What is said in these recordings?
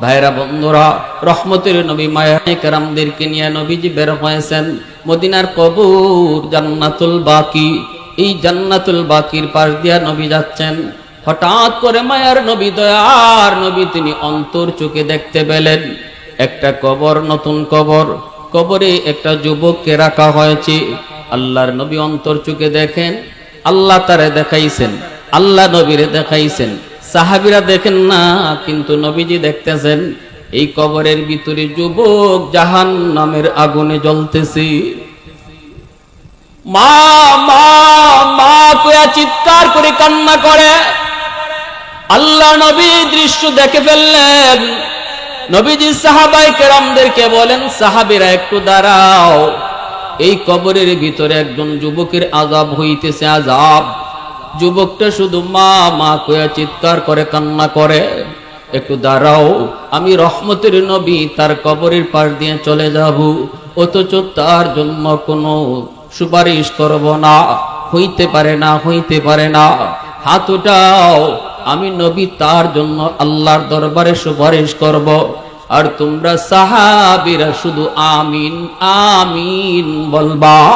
ভাইরা বন্ধুরা, রহমতের নবী মায়া কেরামদেরকে নিয়ে নবীজি বের হয়েছেন মদিনার কবুর জান্নাতুল বাকি। এই জান্নাতুল বাকির পাশ দিয়া নবী যাচ্ছেন। হঠাৎ করে মায়ার নবী দয়ার নবী তিনি অন্তর চোখে দেখতে পেলেন। একটা কবর, নতুন কবর। কবরে একটা যুবককে রাখা হয়েছে। আল্লাহর নবী অন্তর চোখে দেখেন, আল্লাহ তারে দেখাইছেন, আল্লাহ নবীরে দেখাইছেন। সাহাবিরা দেখেন না, কিন্তু নবীজি দেখতেছেন, এই কবরের ভিতরে যুবক জাহান নামের আগুনে জ্বলতেছে। মা মা মা কয়া চিৎকার করে কান্না করে। আল্লাহ নবী দৃশ্য দেখে ফেললেন। নবীজি সাহাবাই কেরামদেরকে বলেন, সাহাবিরা একটু দাঁড়াও। এই কবরের ভিতরে একজন যুবকের আজাব হইতেছে আজাব যুবকটা শুধু মা মা কয়া চিৎকার করে, কান্না করে। একটু দাঁড়াও, আমি রহমতের নবী, তার কবরের পাশ দিয়ে চলে যাব। অথচ তার জন্য কোনো সুপারিশ করব না। হইতে পারে না, হইতে পারে না। হাত উঠাও, আমি নবী, তার জন্য আল্লাহর দরবারে সুপারিশ করব। আর তোমরা সাহাবিরা শুধু আমিন আমিন বলবা।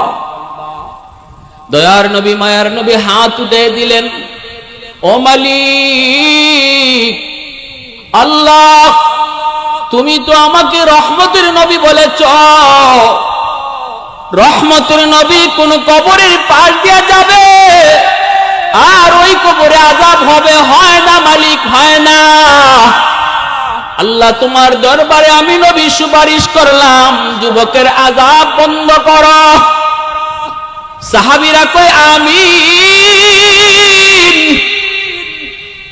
দয়ার নবী, মায়ার নবী হাত উঠে দিলেন। ও মালিক, আল্লাহ, তুমি তো আমাকে রহমতের নবী বলেছ। রহমতের নবী কোন কবরের পাশ দিয়া যাবে, আর ওই কবরে আজাব হবে। হয় না মালিক, হয় না। আল্লাহ, তোমার দরবারে আমি নবী সুপারিশ করলাম, যুবকের আজাব বন্ধ করো। সাহাবিরা কয় আমি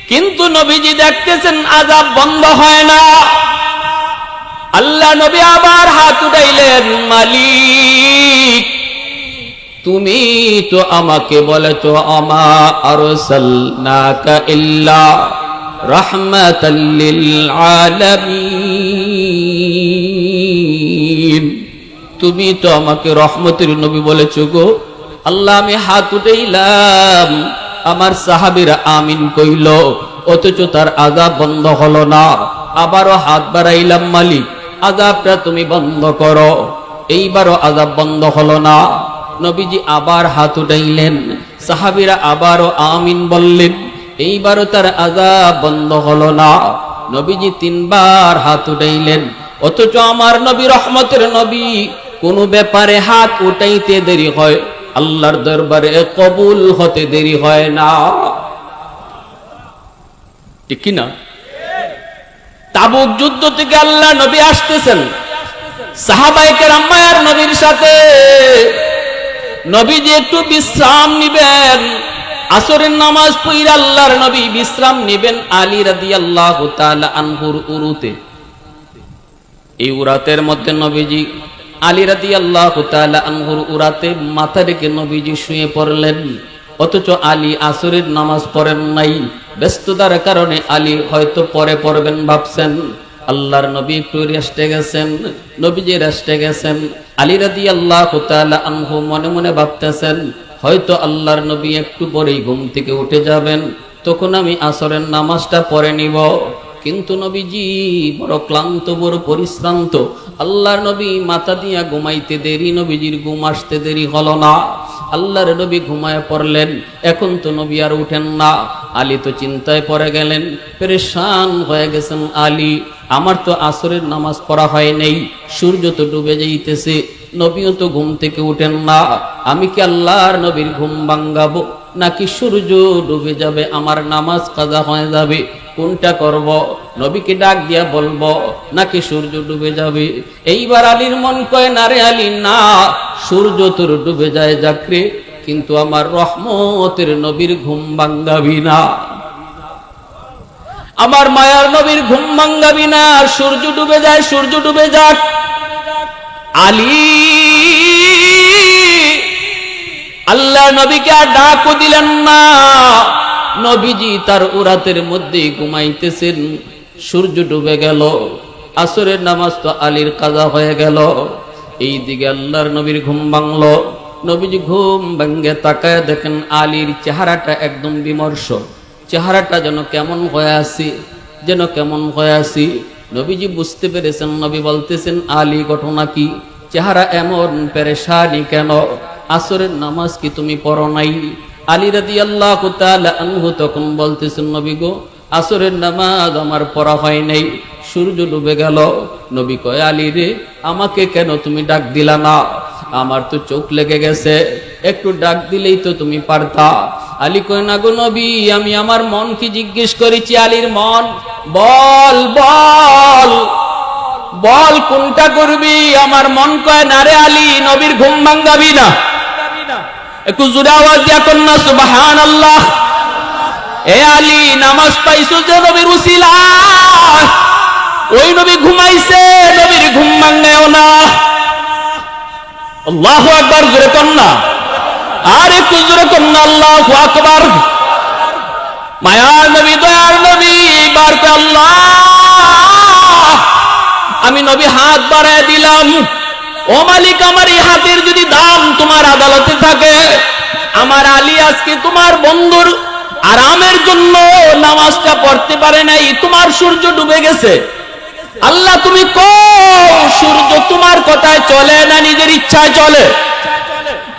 কিন্তু নবীজি দেখতেছেন আজাব বন্ধ হয় না। আল্লাহ নবী আবার হাত উঠাইলেন, মালিক, তুমি তো আমাকে বলেছ, আমা লিল আলামিন। তুমি তো আমাকে রহমতের নবী বলেছ গো। আল্লাহ, আমি হাত উঠেইলাম। আমার সাহাবীরা আমিন কইল, অথচ তার আজাব বন্ধ হলো না। আবারও হাত বাড়াইলাম, মালিক আজাবটা তুমি বন্ধ করো। এইবারও আজাব বন্ধ হলো না। নবীজি আবার হাত উঠাইলেন। সাহাবিরা আবারও আমিন বললেন, এইবারও তার আজাব বন্ধ হলো না। নবীজি তিনবার হাত উঠাইলেন। অথচ আমার নবী রহমতের নবী, কোনো ব্যাপারে হাত উঠাইতে দেরি হয়। আল্লাহর দরবারে কবুল হতে দেরি হয় না। ঠিক কি না তাবুক যুদ্ধ থেকে আল্লাহ নবী আসতেছেন। সাহাবাইকে রাম্মায়ার নবীর সাথে। নবীজি একটু বিশ্রাম নিবেন। আসরের নামাজ পইর আল্লাহর নবী বিশ্রাম নিবেন আলী রাদি আল্লাহ আনহুর উরুতে। এই উরাতের মধ্যে নবীজি আলী রাদি আল্লাহ আঙ্গুর উড়াতে মাথা রেখে নবীজি শুয়ে পড়লেন। অথচ আলী আসরের নামাজ পড়েন নাই। ব্যস্ততার কারণে আলী হয়তো পরে পড়বেন ভাবছেন। আল্লাহর নবী একটু রেস্টে গেছেন, নবীজি রেস্টে গেছেন। আলী রাদি আল্লাহ আনহু মনে মনে ভাবতেছেন, হয়তো আল্লাহর নবী একটু পরেই ঘুম থেকে উঠে যাবেন, তখন আমি আসরের নামাজটা পরে নিব। কিন্তু নবীজি বড় ক্লান্ত, বড় পরিশ্রান্ত। আল্লাহর নবী মাথা দিয়া ঘুমাইতে দেরি, নবীজির ঘুম আসতে দেরি হলো না। আল্লাহর নবী ঘুমায় পড়লেন, এখন তো নবী আর উঠেন না। আলী তো চিন্তায় পড়ে গেলেন, পরেশান হয়ে গেছেন আলী। আমার তো আসরের নামাজ পড়া হয় নেই, সূর্য তো ডুবে যাইতেছে, নবীও তো ঘুম থেকে উঠেন না। আমি কি আল্লাহর নবীর ঘুম ভাঙ্গাবো? নাকি সূর্য ডুবে যাবে? আমার নামাজ কাজা হয়ে যাবে। কোনটা করব? নবীকে ডাক দিয়া বলব, নাকি সূর্য ডুবে যাবে? এইবার আলীর মন কয়, না রে আলী, না। সূর্য তোর ডুবে যায় যাকরে কিন্তু আমার রহমতের নবীর ঘুম ভাঙ্গাবি না। আমার মায়ার নবীর ঘুম ভাঙ্গাবি না। সূর্য ডুবে যায়, সূর্য ডুবে যাক। আলী আল্লাহ নবীকে আর ডাকও দিলেন না। নবীজি তার উরাতের মধ্যে ঘুমাইতেছেন। সূর্য ডুবে গেল। আসরের নামাজ তো আলীর কাজা হয়ে গেল। এই দিকে আল্লাহর নবীর ঘুম ভাঙল। নবীজি ঘুম ভাঙ্গে তাকায় দেখেন আলীর চেহারাটা একদম বিমর্ষ। চেহারাটা যেন কেমন হয়ে আসি যেন কেমন হয়ে আসি নবীজি বুঝতে পেরেছেন, নবী বলতেছেন, আলী ঘটনা কি? চেহারা এমন পেরেশানি কেন? আসরের নামাজ কি তুমি পড়ো নাই? আলী রাদি আল্লাহ আনহু তখন বলতেছেন, নবী গো, আসরের নামাজ আমার পড়া হয় নাই। সূর্য ডুবে গেল। নবী কয়, আলী রে, আমাকে কেন তুমি ডাক দিলা না? আমার তো চোখ লেগে গেছে। একটু ডাক দিলেই তো তুমি পারতা। আলী কয়, না গো নবী, আমি আমার মন কি জিজ্ঞেস করেছি, আলীর মন, বল বল বল কোনটা করবি? আমার মন কয়, না রে আলী, নবীর ঘুম ভাঙ্গাবি না। একটু জোরে আওয়াজ দিয়া কন্যা সুবাহান আল্লাহ এ আলী, নামাজ পাইছো যে নবীর উসিলা ওই নবী ঘুমাইছে, নবীর ঘুম ভাঙ্গায়ও না। আল্লাহ আকবার, জোরে কন্যা আর একটু জোরে কন্যা আল্লাহ আকবার। মায়ার নবী, দয়ার নবী, বার করে আল্লাহ। আমি নবী হাত বাড়ায় দিলাম। ও মালিক, আমার এই হাতের যদি দাম তোমার আদালতে থাকে, আমার আলী আজকে তোমার বন্ধুর আরামের জন্য নামাজটা পড়তে পারে নাই, তোমার সূর্য ডুবে গেছে। আল্লাহ, তুমি কও, সূর্য তোমার কথায় চলে না নিজের ইচ্ছায় চলে?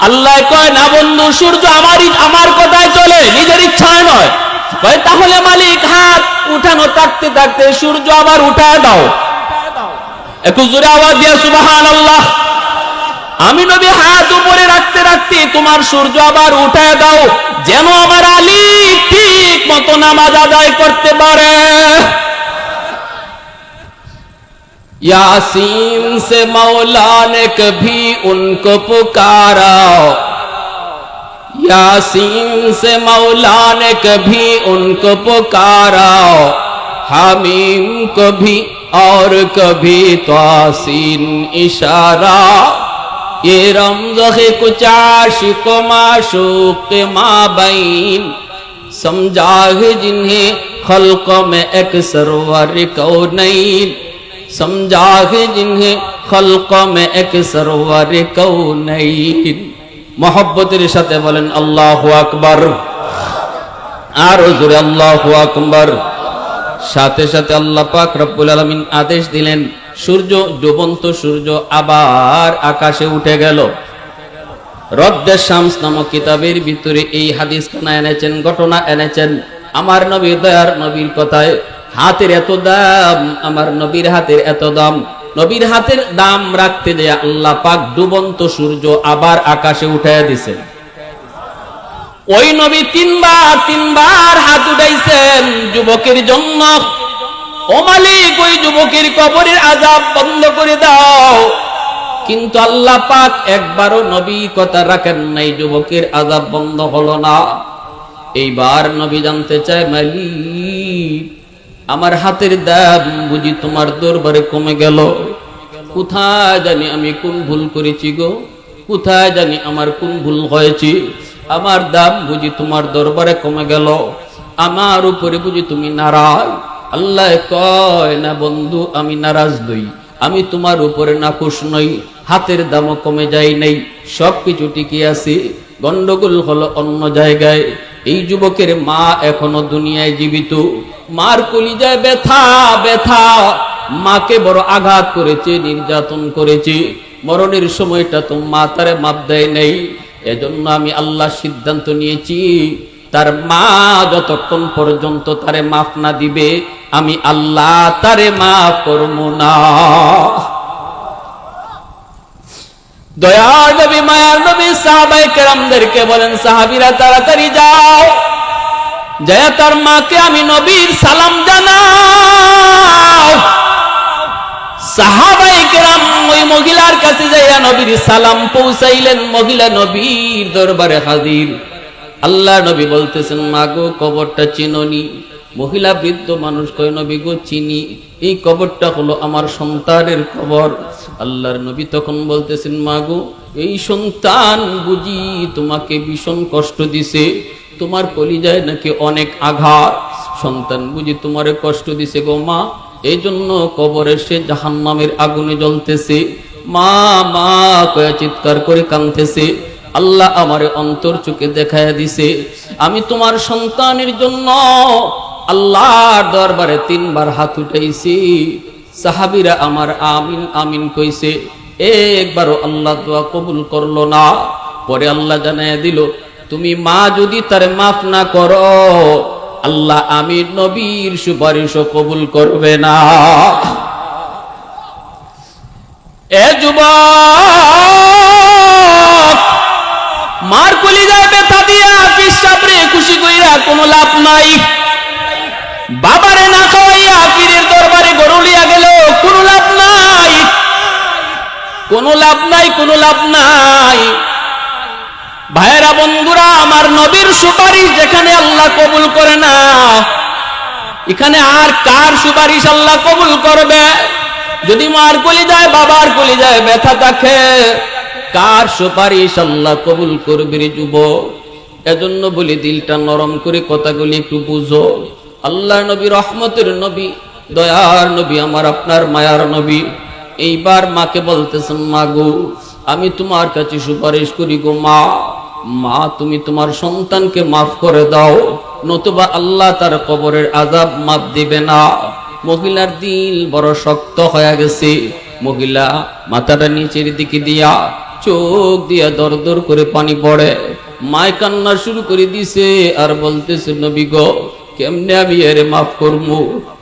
আল্লাহ কয়, না বন্ধু, সূর্য আমারই, আমার কথায় চলে? নিজের ইচ্ছায় নয়। তাহলে মালিক, হাত উঠানো থাকতে থাকতে সূর্য আবার উঠায় দাও। একটু জোরে আওয়াজ দিয়ে সুবাহান আল্লাহ আমি নবী হাত উপরে রাখতে রাখতে তোমার সূর্য আবার উঠায় দাও যেন আমার আলী ঠিক মতো নামাজ আদায় করতে পারে यासीन से मौला ने कभी उनको पुकारा यासीन से मौला ने कभी उनको पुकारा हामीम को भी اور کبھی تواسین اشارہ یہ رمزخ کچھ عاشق و معشوق مابین سمجھا ہے جنہیں خلق میں ایک سرور کونین سمجھا ہے جنہیں خلق میں ایک سرور کونین محبتের সাথে বলেন আল্লাহু আকবার আর জোরে আল্লাহু আকবার সাথে সাথে আল্লাহ পাক রব্বুল আলমিন আদেশ দিলেন, সূর্য ডুবন্ত সূর্য আবার আকাশে উঠে গেল। রদ্দের শামস নামক কিতাবের ভিতরে এই হাদিস খানা এনেছেন, ঘটনা এনেছেন। আমার নবীর দয়ার নবীর কথায়, হাতের এত দাম, আমার নবীর হাতের এত দাম। নবীর হাতের দাম রাখতে দেয়া আল্লাহ পাক ডুবন্ত সূর্য আবার আকাশে উঠাইয়া দিছেন ওই নবী তিনবার তিনবার হাত উঠাইছেন যুবকের জন্য। ও মালিক, ওই যুবকের কবরের আজাব বন্ধ করে দাও। কিন্তু আল্লাহ পাক একবারও নবী কথা রাখেন নাই, যুবকের আজাব বন্ধ হলো না। এইবার নবী জানতে চায়, মালিক, আমার হাতের দাম বুঝি তোমার দরবারে কমে গেল। কোথায় জানি আমি কোন ভুল করেছি গো? কোথায় জানি আমার কোন ভুল হয়েছে? আমার দাম বুঝি তোমার দরবারে কমে গেল। আমার উপরে বুঝি তুমি নারাজ। আল্লাহ কয়, না বন্ধু, আমি নারাজ নই। আমি তোমার উপরে নাখুশ নই। হাতের দামও কমে যায় নাই। সব কিছু টিকে আছে। গন্ডগোল হলো অন্য জায়গায়। এই যুবকের মা এখনও দুনিয়ায় জীবিত। মার কলিজায় ব্যথা ব্যথা। মাকে বড় আঘাত করেছে, নির্যাতন করেছে। মরণের সময়টা তো মা তারে মাপ দেয় নেই। এজন্য আমি আল্লাহ সিদ্ধান্ত নিয়েছি, তার মা যতক্ষণ পর্যন্ত তারে মাফ না দিবে, আমি আল্লাহ তারে মাফ করব না। তাড়াতাড়ি যাও তার মাকে আমি নবীর সালাম জানাও। মহিলা বৃদ্ধ মানুষ কয়, নবী গো, চিনি। এই কবরটা হলো আমার সন্তানের কবর। আল্লাহর নবী তখন বলতেছেন, মাগো, এই সন্তান বুঝি তোমাকে ভীষণ কষ্ট দিছে। তোমার কলিজায় নাকি অনেক আঘাত। সন্তান বুঝি তোমারে কষ্ট দিছে গো মা। এই জন্য কবরে সে জাহান নামের আগুনে জ্বলতেছে। মা মা, কয়া চিৎকার করে কাঁদতেছে। আল্লাহ আমারে অন্তর চোখে দেখায় দিছে। আমি তোমার সন্তানের জন্য আল্লাহর দরবারে তিনবার হাত উঠাইছি। সাহাবিরা আমার আমিন আমিন কইছে। একবারও আল্লাহ দোয়া কবুল করল না। পরে আল্লাহ জানায় দিল, তুমি মা যদি তার মাফ না করো আল্লাহ আমি নবীর সুপারিশও কবুল করবে না। এ যুবক, মার যায় ব্যথা দিয়া পিসাবরে খুশি কইরা কোনো লাভ নাই। বাবারে না খাওয়াইয়া পীরের দরবারে গরুলিয়া গেল, কোনো লাভ নাই। কোনো লাভ নাই, কোনো লাভ নাই। ভাইয়েরা বন্ধুরা, আমার নবীর সুপারিশ যেখানে আল্লাহ কবুল করে না, এখানে আর কার সুপারিশ আল্লাহ কবুল করবে? যদি মার কলি যায়, বাবার কলি যায়, ব্যথা থাকে, কার সুপারিশ আল্লাহ কবুল করবে যুব এজন্য বলি, দিলটা নরম করে কথাগুলি একটু বুঝো। আল্লাহ নবী, রহমতের নবী, দয়ার নবী, আমার আপনার মায়ার নবী। এইবার মাকে বলতেছেন, মা গো আমি তোমার কাছে সুপারিশ করি গো মা। মা, তুমি তোমার সন্তানকে মাফ করে দাও, নতুবা আল্লাহ তার কবরের আজাব মাফ দিবে না। মহিলার দিল বড় শক্ত হয়ে গেছে। মহিলা মাথাটা নিচের দিকে দিয়া, চোখ দিয়া দর দর করে পানি পড়ে। মায় কান্না শুরু করে দিছে, আর বলতেছে, নবী গো, কেমনে আমি এর মাফ করব?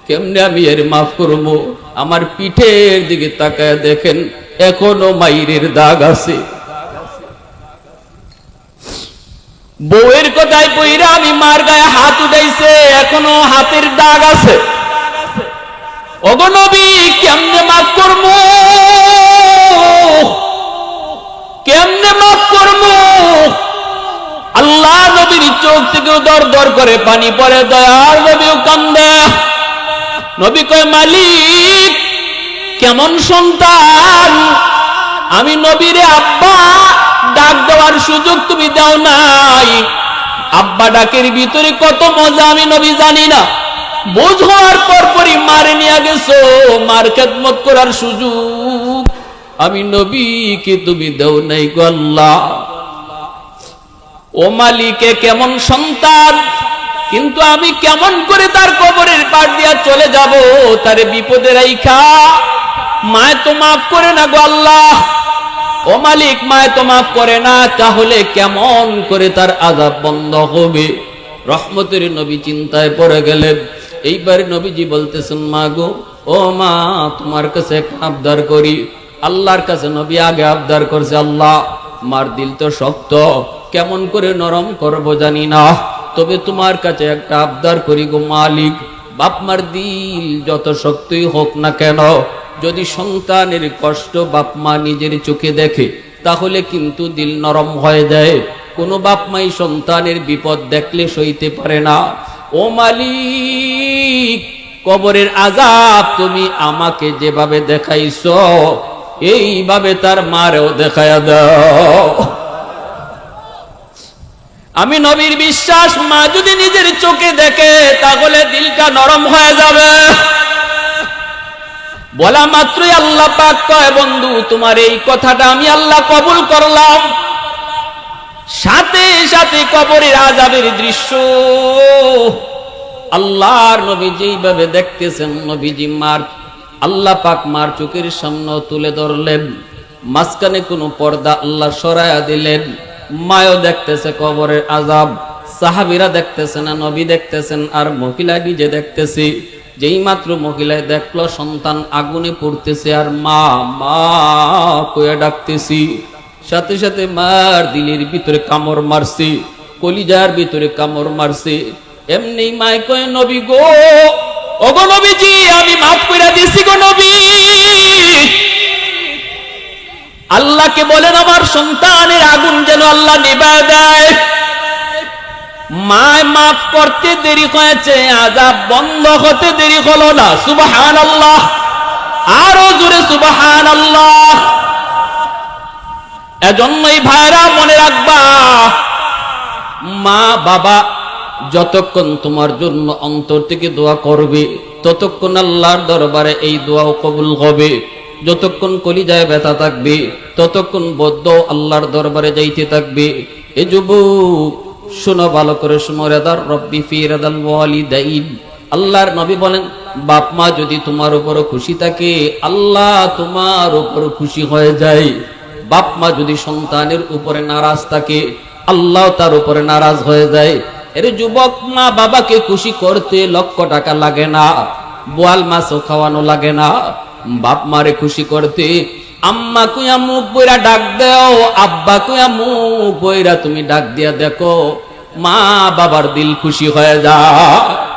কেমনে আমি এর মাফ করব? আমার পিঠের দিকে তাকায় দেখেন এখনও মাইরের দাগ আছে। বউয়ের কথায় পইরা আমি মার গায়ে হাত উঠাইছে, এখনও হাতের দাগ আছে। অগনবী কেমনে মাফ করব? কেমনে মাফ করব? আল্লাহ নবীর চোখ থেকে দর দর করে পানি পড়ে, দয়ার নবীও কান্দে। নবী কয়, মালিক কেমন সন্তান? আমি নবীরে আব্বা, ডাক দেওয়ার সুযোগ তুমি দাও নাই। আব্বা ডাকের ভিতরে কত মজা আমি নবী জানি না। বোঝ হওয়ার পর পরই মারে নিয়ে গেছো, মার খেদমত করার সুযোগ আমি নবীকে তুমি দেও নাই গো আল্লাহ। ও মালিকে কেমন সন্তান? কিন্তু আমি কেমন করে তার কবরের পার দিয়া চলে যাব? তারে বিপদে রাইখা। মায় তো মাফ করে না গো আল্লাহ। ও মালিক, মায় তো মাফ করে না। তাহলে কেমন করে তার আজাব বন্ধ হবে? রহমতের নবী চিন্তায় পড়ে গেলেন। এইবার নবীজি বলতেছেন, মা গো, ও মা, তোমার কাছে আবদার করি। আল্লাহর কাছে নবী আগে আবদার করছে, আল্লাহ, মার দিল তো শক্ত। কেমন করে নরম করব জানি না। তবে তোমার কাছে একটা আবদার করি গো মালিক। বাপ মার দিল যত শক্তই হোক না কেন, যদি সন্তানের কষ্ট বাপ মা নিজের চোখে দেখে, তাহলে কিন্তু দিল নরম হয়ে যায়। কোনো বাপ মাই সন্তানের বিপদ দেখলে সইতে পারে না। ও মালিক, কবরের আজাব তুমি আমাকে যেভাবে দেখাইছ, এইভাবে তার মারেও দেখায়া দাও। আমি নবীর বিশ্বাস, মা যদি নিজের চোখে দেখে, তাহলে দিলটা নরম হয়ে যাবে। বলা মাত্রই আল্লাহ পাক কয়, বন্ধু, তোমার এই কথাটা আমি আল্লাহ কবুল করলাম। সাথে সাথে কবরের আজাবের দৃশ্য। আল্লাহর নবী যেইভাবে দেখতেছেন, নবীজি মার, আল্লাহ পাক মার চোখের সামনে তুলে ধরলেন। মাঝখানে কোনো পর্দা আল্লাহ সরায়া দিলেন। মায়ও দেখতেছে কবরের আজাব সাহাবিরা দেখতেছে না, নবী দেখতেছেন আর মহিলা নিজে দেখতেছে। যেই মাত্র মহিলায় দেখল, সন্তান আগুনে পড়তেছে, আর মা মা কয়ে ডাকতেছি, সাথে সাথে মার দিলের ভিতরে কামড় মারছে, কলিজার ভিতরে কামড় মারছে। এমনি মায় কয়ে, নবী গো, ওগো নবীজি, আমি মাফ করে দিছি গো নবী। আল্লাহকে বলেন, আমার সন্তানের আগুন যেন আল্লাহ নিবা দেয়। মায় মাফ করতে দেরি হয়েছে আজাব বন্ধ হতে দেরি হলো না। সুবাহান আল্লাহ আরও জোরে সুবাহান আল্লাহ এজন্যই ভাইরা মনে রাখবা, মা বাবা যতক্ষণ তোমার জন্য অন্তর থেকে দোয়া করবে, ততক্ষণ আল্লাহর দরবারে এই দোয়াও কবুল হবে। যতক্ষণ কলিজায় ব্যথা থাকবে, ততক্ষণ বদ্ধ আল্লাহর দরবারে যাইতে থাকবে। এ যুবক, শোনো ভালো করে শোনো রব্বি ফি আল্লাহর নবী বলেন, বাপ মা যদি তোমার উপর খুশি থাকে, আল্লাহ তোমার উপর খুশি হয়ে যায়। বাপ মা যদি সন্তানের উপরে নারাজ থাকে, আল্লাহ তার উপরে নারাজ হয়ে যায়। এর যুবক মা বাবাকে খুশি করতে লক্ষ টাকা লাগে না, বোয়াল মাছও খাওয়ানো লাগে না। বাপ মারে খুশি করতে, আম্মা কুয়া মুখ বইরা ডাক দেও, আব্বা কুয়া মুখ বইরা তুমি ডাক দিয়া দেখো, মা বাবার দিল খুশি হয়ে যায়।